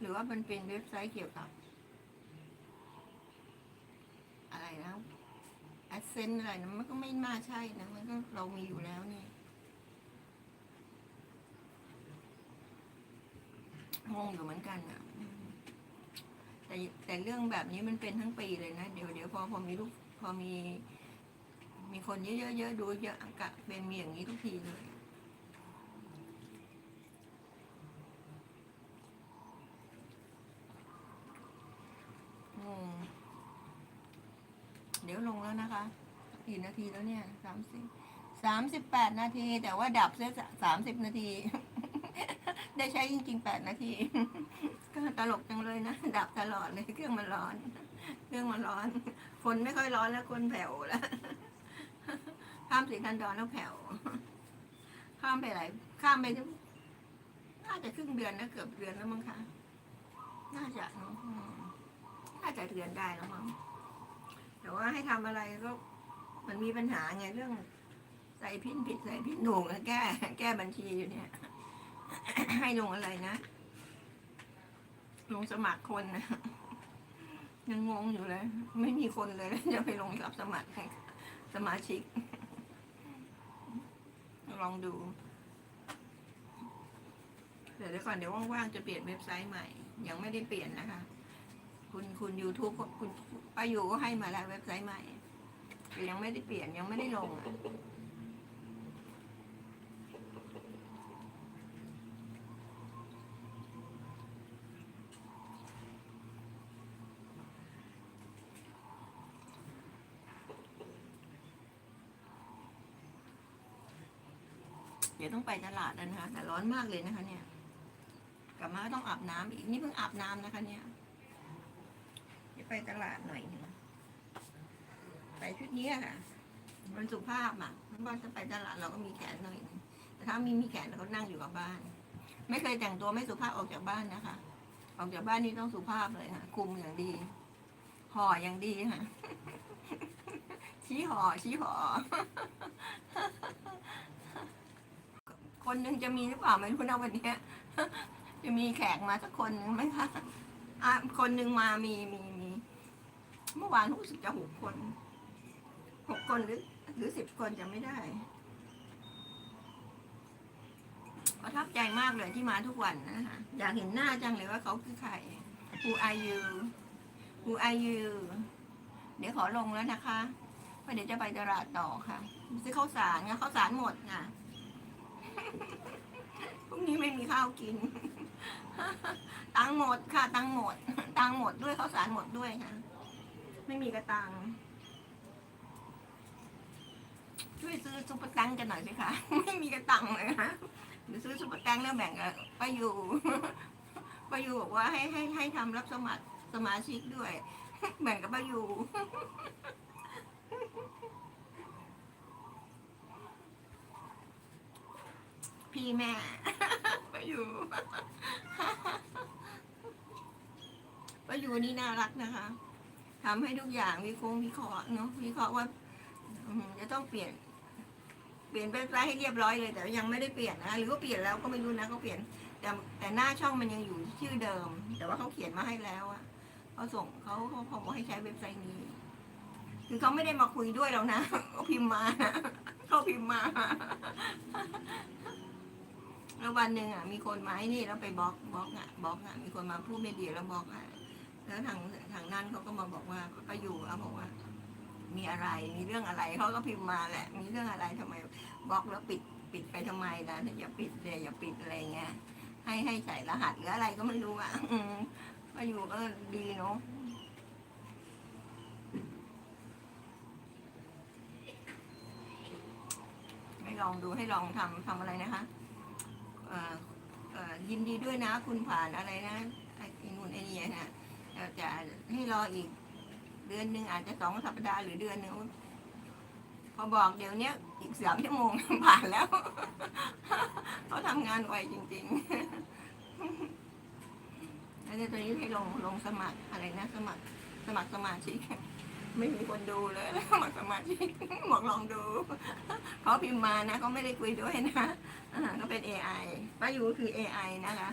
หรือว่ามันเป็นเว็บไซต์เกี่ยวกับ อะไรนะแอดเซนอะไรนะมันก็ไม่น่าใช่นะ มันก็เรามีอยู่แล้วนี่งงอยู่เหมือนกันอะแต่แต่เรื่องแบบนี้มันเป็นทั้งปีเลยนะ เดี๋ยวเดี๋ยวพอพอมีลูกพอมี มีคนเยอะๆเยอะดูเยอะกะเป็นมีอย่างนี้ทุกทีเลย งงเดี๋ยวลงแล้วนะคะกี่นาทีแล้วเนี่ยสามสิบสามสิบแปดนาที แต่ว่าดับเสียสามสิบนาที ได้ใช้จริงๆแปดนาที ก็ตลกจังเลยนะ ดับตลอดเลยเครื่องมันร้อน เครื่องมันร้อน คนไม่ค่อยร้อนแล้วคนแผ่วแล้วข้ามสีทันดอนแล้วแผ่ว ข้ามไปไหนข้ามไปน่าจะครึ่งเดือนนะเกือบเดือนแล้วมั้งคะ น่าจะน่าจะเดือนได้แล้วมั้ง ให้ทำอะไรก็มันมีปัญหาไงเรื่อง ใส่พินผิดใส่พินถูกนะแก้ แก้บัญชีอยู่เนี่ย ให้ลงอะไรนะลงสมัครคนนะยังงงอยู่เลย ไม่มีคนเลยจะไปลงรับสมัครสมาชิก ลองดูเดี๋ยวเดี๋ยวก่อนเดี๋ยวว่างๆจะเปลี่ยนเว็บไซต์ใหม่ ยังไม่ได้เปลี่ยนนะคะ คุณคุณยูทูบคุณป้ายูก็ให้มาแล้วเว็บไซต์ใหม่แต่ยังไม่ได้เปลี่ยนยังไม่ได้ลงอะเดี๋ยวต้องไปตลาดนะคะแต่ร้อนมากเลยนะคะเนี่ย กลับมาก็ต้องอาบน้ำอีกนี่เพิ่งอาบน้ำนะคะเนี่ย ไปตลาดหน่อยหนึงใส่ชุดนี้ค่ะ มันสุภาพอะเพราะว่าถ้าไปตลาดเราก็มีแขนหน่อยนึงแต่ถ้ามีมีแขนเราก็นั่งอยู่กับบ้าน ไม่เคยแต่งตัวไม่สุภาพออกจากบ้านนะคะ ออกจากบ้านนี่ต้องสุภาพเลยค่ะคุมอย่างดีห่ออย่างดีค่ะชี้ห่อชี้ห่อคนหนึ่งจะมีหรือเปล่าไม่รู้นะวันนี้จะมีแขกมาสักคนหนึ่งไหมคะ อะคนหนึ่งมามีมีมี เมื่อวานรู้สึกจะหกคนหกคนหรือหรือสิบคนจะไม่ได้ประทับใจมากเลยที่มาทุกวันนะคะอยากเห็นหน้าจังเลยว่าเขาคือใคร Who are you Who are you เดี๋ยวขอลงแล้วนะคะเพราะเดี๋ยวจะไปตลาดต่อค่ะ ซื้อข้าวสารไงข้าวสารหมดค่ะพรุ่งนี้ไม่มีข้าวกิน ตังหมดค่ะ ตังหมด ตังหมดด้วยข้าวสารหมดด้วยค่ะไม่มีกระตังช่วยซื้อซุปเปอร์ตังกันหน่อยสิคะไม่มีกระตังเลยนะเดี๋ยวซื้อซุปเปอร์ตังแล้วแบ่งกับป้ายูป้ายูบอกว่าให้ให้ให้ทำรับสมัครสมาชิกด้วยแบ่งกับป้ายู พี่แม่ ไป้ายูป้ายูนี่น่ารักนะคะทำให้ทุกอย่างวิเคราะห์วิเคราะห์เนาะวิเคราะห์ว่าจะต้องเปลี่ยน เปลี่ยนเว็บไซต์ให้เรียบร้อยเลย แต่ยังไม่ได้เปลี่ยนนะหรือว่าเปลี่ยนแล้วก็ไม่รู้นะเขาเปลี่ยน แต่แต่หน้าช่องมันยังอยู่ชื่อเดิม แต่ว่าเขาเขียนมาให้แล้วอะเขาส่งเขาเขาเขาบอกให้ใช้เว็บไซต์นี้ คือเขาไม่ได้มาคุยด้วยแล้วนะเขาพิมพ์มาเขาพิมพ์มา แล้ววันหนึ่งอะมีคนมาไอ้นี่แล้วไปบล็อกบล็อกอะบล็อกอะมีคนมาพูดไม่ดีแล้วบล็อกอะแล้วทางทางนั้นเขาก็มาบอกว่าก็อยู่เอาบอกว่า มีอะไรมีเรื่องอะไรเขาก็พิมพ์มาแหละ มีเรื่องอะไรทำไมบล็อกแล้วปิดปิดไปทำไมล่ะอย่าปิดเลยอย่าปิดอะไรเงี้ยให้ให้ใส่รหัสหรืออะไรก็ไม่รู้อะอืก็อยู่ก็ดีเนาะให้ลองดูให้ลองทำทำอะไรนะคะ ยินดีด้วยนะคุณผ่านอะไรนะไอ้นู่นไอ้นี่นะจะให้รออีกเดือนหนึ่งอาจจะสองสัปดาห์หรือเดือนหนึ่งพอบอกเดี๋ยวนี้อีกสามชั่วโมงผ่านแล้วเขาทำงานไวจริงๆแล้วเดี๋ยวตอนนี้ให้ลงลงสมัครอะไรนะ สมัครสมัครสมาชิก ไม่มีคนดูเลยหมดสมาธิบอกลองดูเขาพิมพ์มานะเขาไม่ได้คุยด้วยนะอ่าก็เป็น AI ป้ายูคือ AI นะคะ